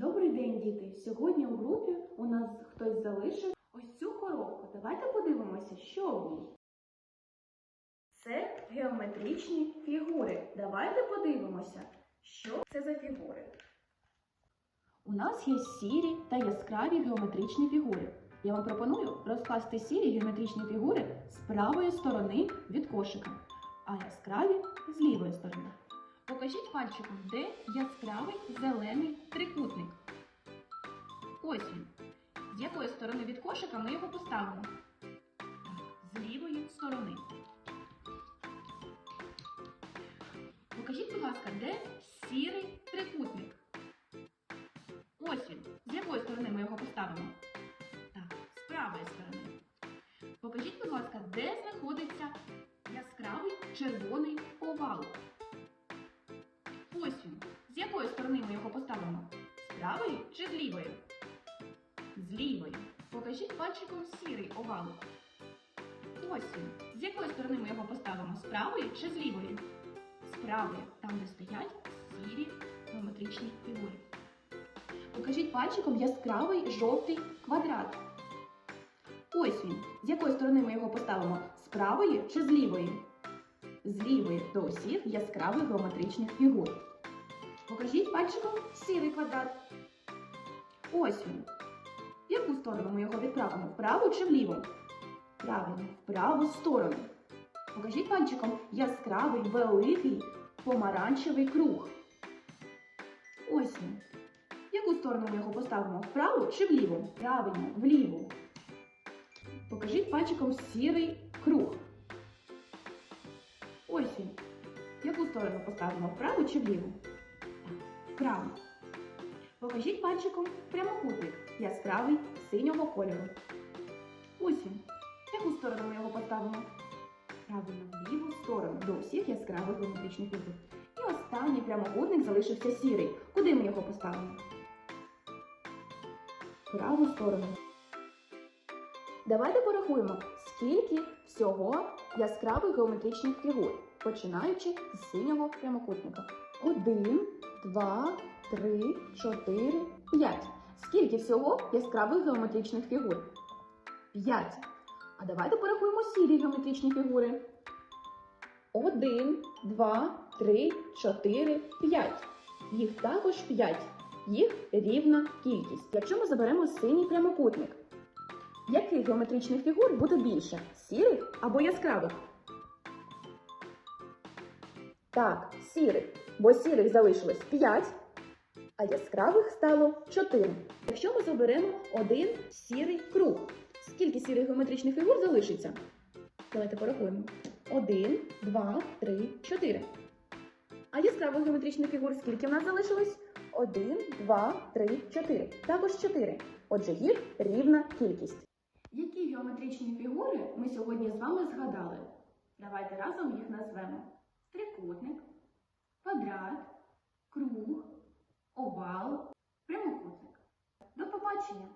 Добрий день, діти! Сьогодні у групі у нас хтось залишив ось цю коробку. Давайте подивимося, що в ній. Це геометричні фігури. Давайте подивимося, що це за фігури. У нас є сірі та яскраві геометричні фігури. Я вам пропоную розкласти сірі геометричні фігури з правої сторони від кошика, а яскраві з лівої сторони. Покажіть пальчиком, де яскравий зелений трикутник. Ось він. З якої сторони від кошика ми його поставимо? З лівої сторони. Покажіть, будь ласка, де сірий трикутник? Ось він. З якої сторони ми його поставимо? Так, з правої сторони. Покажіть, будь ласка, де знаходиться яскравий червоний овал? Ось він. З якої сторони ми його поставимо? З правої чи з лівої? З лівої. Покажіть пальчиком сірий овал. Ось він. З якої сторони ми його поставимо? З правої чи з лівої? З правої, там, де стоять сірі геометричні фігури. Покажіть пальчиком яскравий жовтий квадрат. Ось він. З якої сторони ми його поставимо? З правої чи з лівої? З лівої до усіх яскравих геометричних фігур. Покажіть пальчиком сірий квадрат. Ось він. В яку сторону ми його відправимо? В праву чи в ліву? Правильно, в праву сторону. Покажіть пальчиком яскравий великий помаранчевий круг. Ось він. В яку сторону ми його поставимо? В праву чи в ліву? Правильно, в ліву. Покажіть пальчиком сірий круг. В яку сторону поставимо? В праву чи в ліву? Так, вправо. Покажіть пальчиком прямокутник яскравий синього кольору. В яку сторону ми його поставимо? Правильно, в ліву сторону до усіх яскравих геометричних фігур. І останній прямокутник залишився сірий. Куди ми його поставимо? Праву сторону. Давайте порахуємо, скільки всього яскравих геометричних фігур, починаючи з синього прямокутника. Один, два, три, чотири, п'ять. Скільки всього яскравих геометричних фігур? П'ять. А давайте порахуємо сірі геометричні фігури. Один, два, три, чотири, п'ять. Їх також п'ять. Їх рівна кількість. Якщо ми заберемо синій прямокутник, яких геометричних фігур буде більше? Сірих або яскравих? Так, сірих, бо сірих залишилось 5, а яскравих стало 4. Якщо ми заберемо один сірий круг, скільки сірих геометричних фігур залишиться? Давайте порахуємо. 1, 2, 3, 4. А яскравих геометричних фігур скільки в нас залишилось? 1, 2, 3, 4. Також 4. Отже, їх рівна кількість. Які геометричні фігури ми сьогодні з вами згадали? Давайте разом їх назвемо. Трикутник, квадрат, круг, овал, прямокутник. До побачення!